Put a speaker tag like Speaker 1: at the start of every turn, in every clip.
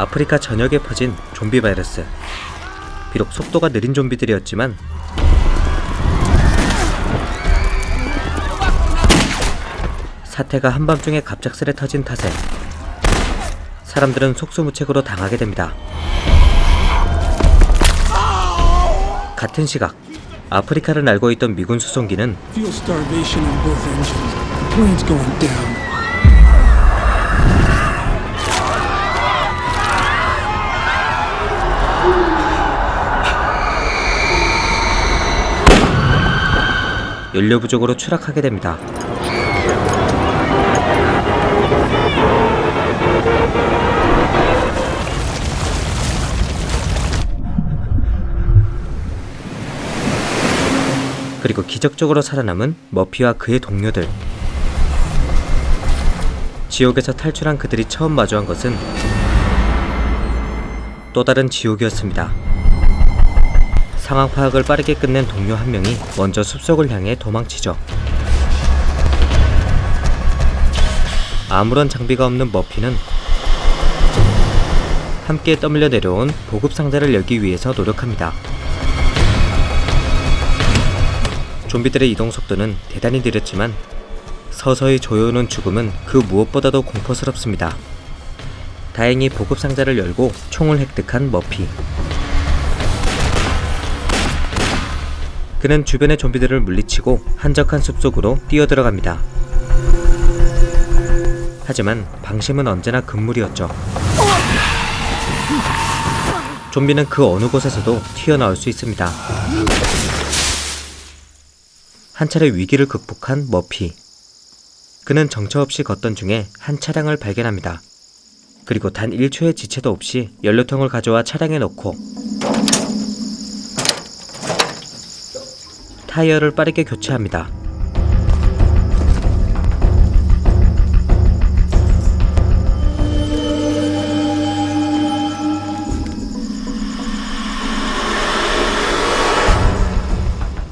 Speaker 1: 아프리카 전역에 퍼진 좀비 바이러스. 비록 속도가 느린 좀비들이었지만 사태가 한밤중에 갑작스레 터진 탓에 사람들은 속수무책으로 당하게 됩니다. 같은 시각 아프리카를 날고 있던 미군 수송기는 연료 부족으로 추락하게 됩니다. 그리고 기적적으로 살아남은 머피와 그의 동료들. 지옥에서 탈출한 그들이 처음 마주한 것은 또 다른 지옥이었습니다. 상황 파악을 빠르게 끝낸 동료 한 명이 먼저 숲속을 향해 도망치죠. 아무런 장비가 없는 머피는 함께 떠밀려 내려온 보급 상자를 열기 위해서 노력합니다. 좀비들의 이동 속도는 대단히 느렸지만 서서히 조여오는 죽음은 그 무엇보다도 공포스럽습니다. 다행히 보급 상자를 열고 총을 획득한 머피. 그는 주변의 좀비들을 물리치고 한적한 숲속으로 뛰어들어갑니다. 하지만 방심은 언제나 금물이었죠. 좀비는 그 어느 곳에서도 튀어나올 수 있습니다. 한 차례 위기를 극복한 머피. 그는 정처 없이 걷던 중에 한 차량을 발견합니다. 그리고 단 1초의 지체도 없이 연료통을 가져와 차량에 넣고 타이어를 빠르게 교체합니다.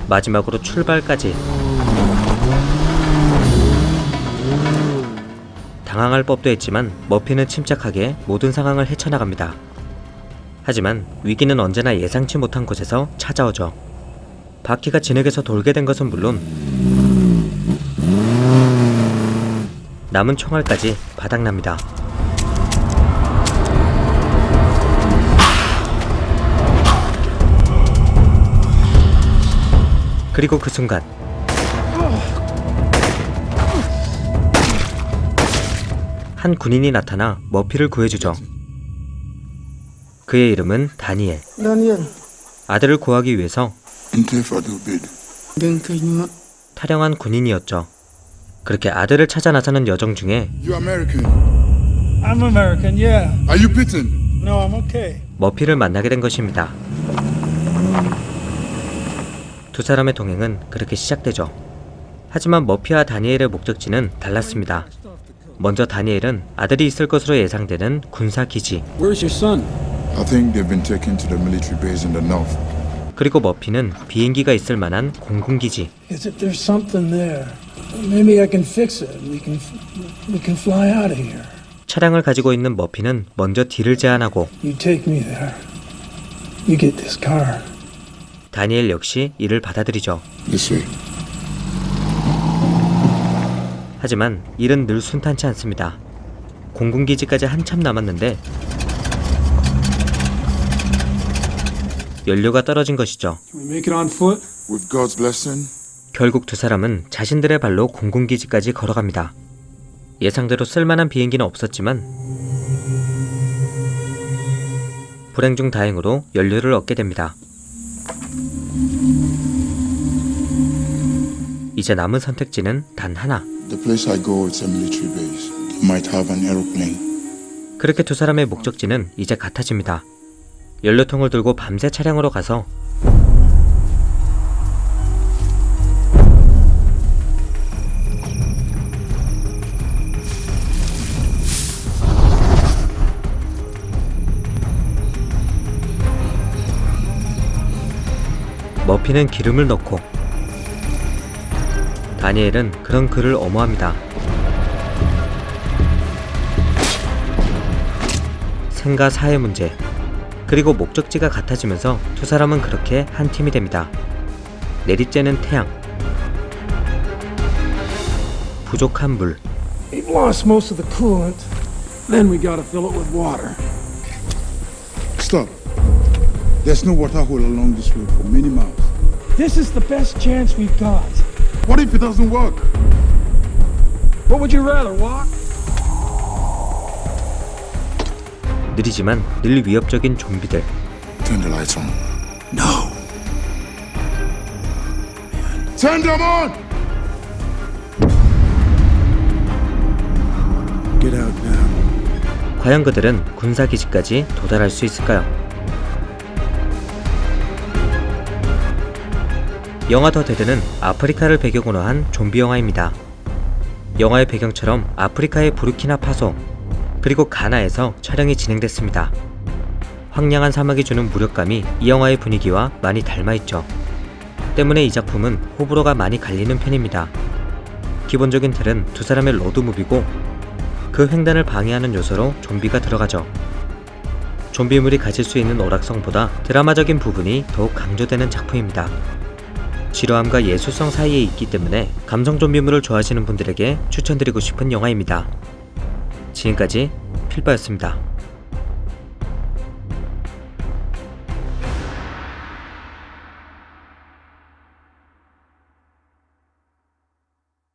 Speaker 1: 마지막으로 출발까지 당황할 법도 했지만 머피는 침착하게 모든 상황을 헤쳐나갑니다. 하지만 위기는 언제나 예상치 못한 곳에서 찾아오죠. 바퀴가 진흙에서 돌게 된 것은 물론 남은 총알까지 바닥납니다. 그리고 그 순간 한 군인이 나타나 머피를 구해주죠. 그의 이름은 다니엘.
Speaker 2: Daniel,
Speaker 1: 아들을 구하기 위해서 타령한 군인이었죠. 그렇게 아들을 찾아 나서는 여정 중에
Speaker 3: You American?
Speaker 2: I'm American, yeah.
Speaker 3: Are you bitten?
Speaker 2: No, I'm okay.
Speaker 1: 머피를 만나게 된 것입니다. 두 사람의 동행은 그렇게 시작되죠. 하지만 머피와 다니엘의 목적지는 달랐습니다. 먼저 다니엘은 아들이 있을 것으로 예상되는 군사 기지,
Speaker 2: Where's your son?
Speaker 3: I think they've been taken to the military base in the north.
Speaker 1: 그리고 머피는 비행기가 있을 만한 공군 기지,
Speaker 2: Is if there's something there, maybe I can fix it. We can, we can fly out of here.
Speaker 1: 차량을 가지고 있는 머피는 먼저 딜을 제안하고
Speaker 2: You take me there. You get this car.
Speaker 1: 다니엘 역시 이를 받아들이죠. 하지만 일은 늘 순탄치 않습니다. 공군 기지까지 한참 남았는데 연료가 떨어진 것이죠.
Speaker 2: Can we make it on foot?
Speaker 3: With God's blessing,
Speaker 1: 결국 두 사람은 자신들의 발로 공군 기지까지 걸어갑니다. 예상대로 쓸만한 비행기는 없었지만 불행 중 다행으로 연료를 얻게 됩니다. 이제 남은 선택지는 단 하나. 그렇게 두 사람의 목적지는 이제 같아집니다. 연료통을 들고 밤새 차량으로 가서 머피는 기름을 넣고 다니엘은 그런 그를 엄호합니다. 생과 사의 문제, 그리고 목적지가 같아지면서 두 사람은 그렇게 한 팀이 됩니다. 내리쬐는 태양, 부족한 물,
Speaker 2: We've lost most of the coolant. Then we gotta fill it with water.
Speaker 3: Stop. There's no water hole along this road for many miles.
Speaker 2: This is the best chance we've got.
Speaker 3: What if it doesn't work?
Speaker 2: What would you rather, walk?
Speaker 1: 느리지만 늘 위협적인 좀비들,
Speaker 3: Turn the lights on. No. Turn them on! Get out now.
Speaker 1: 과연 그들은 군사 기지까지 도달할 수 있을까요? 영화 더 데드는 아프리카를 배경으로 한 좀비 영화입니다. 영화의 배경처럼 아프리카의 부르키나 파소 그리고 가나에서 촬영이 진행됐습니다. 황량한 사막이 주는 무력감이 이 영화의 분위기와 많이 닮아있죠. 때문에 이 작품은 호불호가 많이 갈리는 편입니다. 기본적인 틀은 두 사람의 로드무비고 그 횡단을 방해하는 요소로 좀비가 들어가죠. 좀비물이 가질 수 있는 오락성보다 드라마적인 부분이 더욱 강조되는 작품입니다. 지루함과 예술성 사이에 있기 때문에 감성 좀비물을 좋아하시는 분들에게 추천드리고 싶은 영화입니다. 지금까지 필바였습니다.